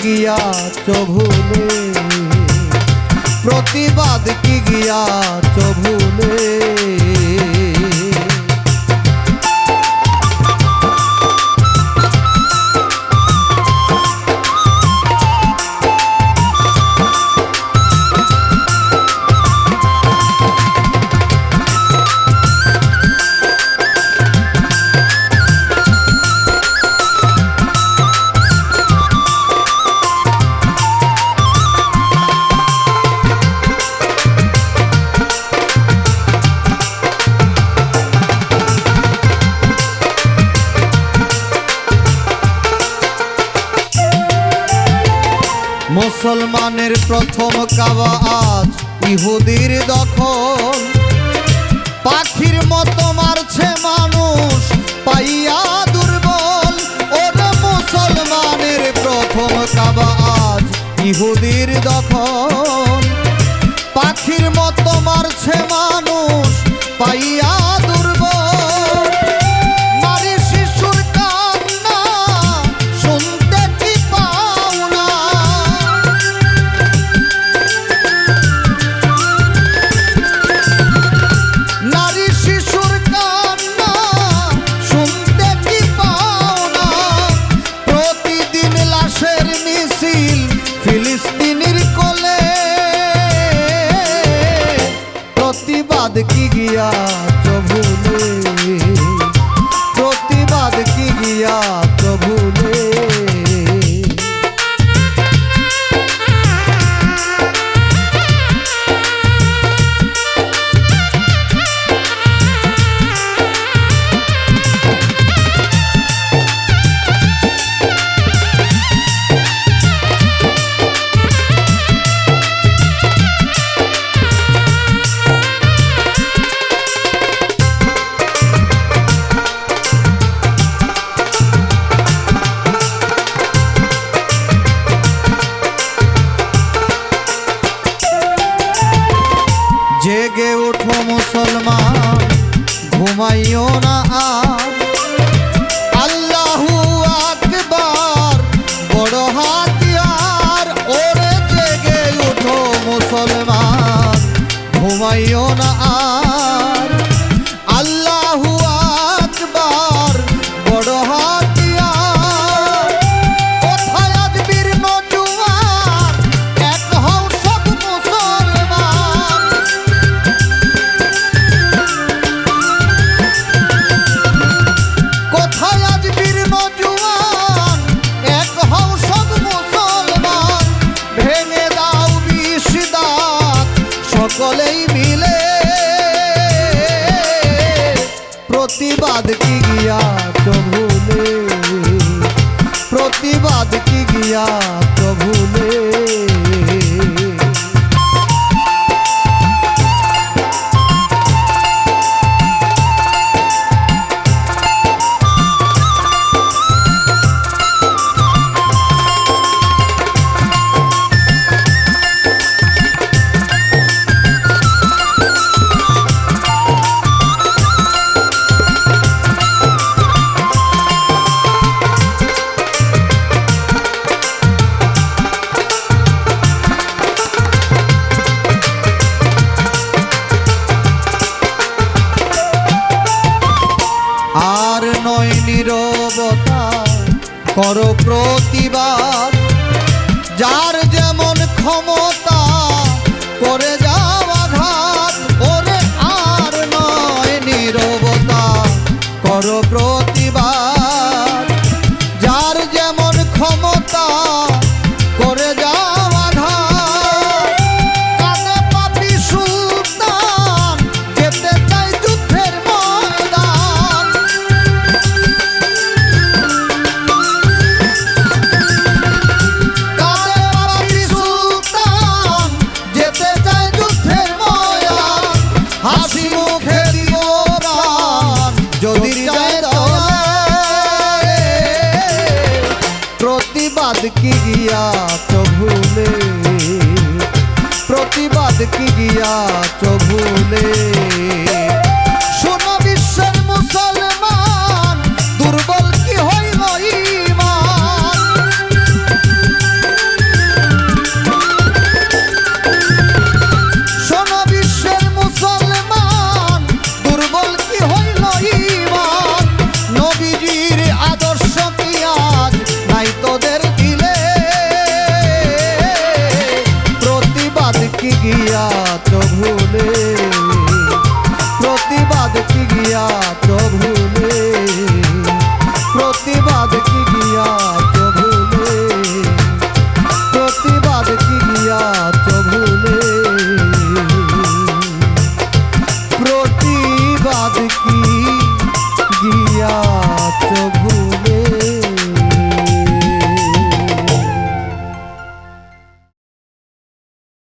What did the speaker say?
প্রতিবাদ কি গিয়া চভুলে প্রতিবাদ কি গিয়া চভুলে মুসলমানের প্রথম কাবা আজ ইহুদির দখল। পাখির মতো মারছে মানুষ, পাইয়া দুর্বল। ওরে মুসলমানের প্রথম কাবা আজ ইহুদির দখল। পাখির মতো মারছে প্রতিদিন মিছিল ফিলিস্তিনির কোলে। প্রতিবাদ কি গিয়া জেগে উঠো মুসলমান, ঘুমাইও না আর। আল্লাহু আকবার, বড় হাতিয়ার, ওরে জেগে ওঠো মুসলমান, ঘুমাইও না প্রতিবাদ কি গিয়া চভুলে প্রতিবাদ কি গিয়া চভুলে আর করো প্রতিবাদ। যার যেমন ক্ষমতা করে যাও আঘাত করে আর নয় নিরবতা। করো কি গিয়া চভুলে প্রতিবাদ কি গিয়া চভুলে প্রতিবাদ কি গিয়া তো ভুলে প্রতিবাদ কি গিয়া তো ভুলে প্রতিবাদ কি